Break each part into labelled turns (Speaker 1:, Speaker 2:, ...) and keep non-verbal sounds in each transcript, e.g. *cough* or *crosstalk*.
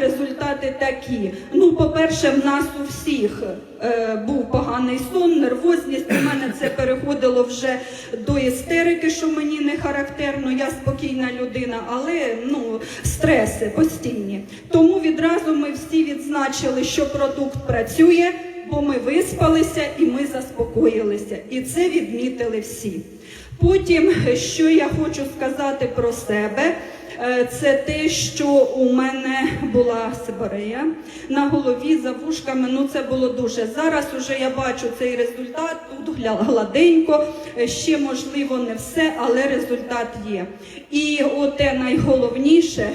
Speaker 1: результати такі. Ну, по-перше, в нас у всіх е, був поганий сон, нервозність. У мене це переходило вже до істерики, що мені не характерно. Я спокійна людина, але ну, стреси постійні. Тому відразу ми всі відзначили, що продукт працює, бо ми виспалися і ми заспокоїлися. І це відмітили всі. Потім, що я хочу сказати про себе, це те, що у мене була сиборея на голові за вушками. Ну це було дуже. Зараз уже я бачу цей результат. Тут гладенько, е, ще можливо не все, але результат є. І оте найголовніше.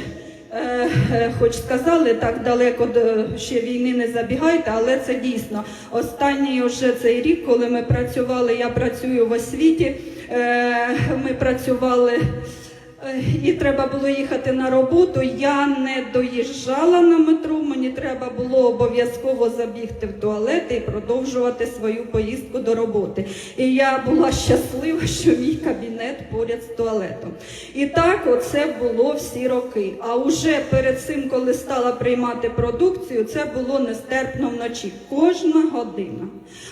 Speaker 1: Е, е, Хоч сказали так далеко до ще війни не забігайте, але це дійсно останній вже цей рік, коли ми працювали. Я працюю в освіті. е, Ми працювали. Е, І треба було їхати на роботу. Я не доїжджала на метро. Мені треба було обов'язково забігти в туалет і продовжувати свою поїздку до роботи. І я була щаслива, що мій кабінет поряд з туалетом. І так, оце було всі роки. А уже перед цим, коли стала приймати продукцію, це було нестерпно вночі. Кожна година.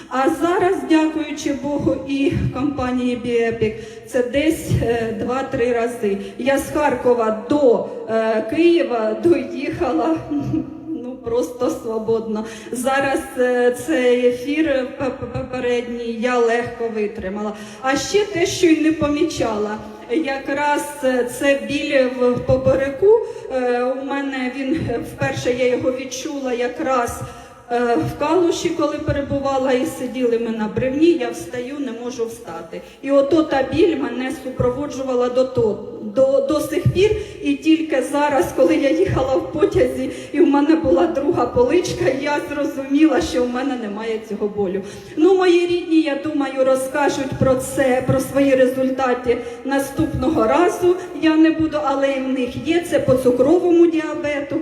Speaker 1: А зараз, дякуючи Богу і компанії Біепік, це десь е, 2-3 рази. Я з Харкова до е, Києва доїхала. *laughs* Ну просто свободно. Зараз е, цей ефір попередній я легко витримала. А ще те, що й не помічала. Якраз е, це біль в попереку. Е, У мене він вперше я його відчула якраз. Е, В калуші, коли перебувала і сиділи ми на бревні, я встаю, не можу встати. І ото та біль мене супроводжувала до, то, до, до сих пір. І тільки зараз, коли я їхала в потязі, і в мене була друга поличка, я зрозуміла, що в мене немає цього болю. Ну, мої рідні, я думаю, розкажуть про це, про свої результати наступного разу. Я не буду, але і в них є це по цукровому діабету.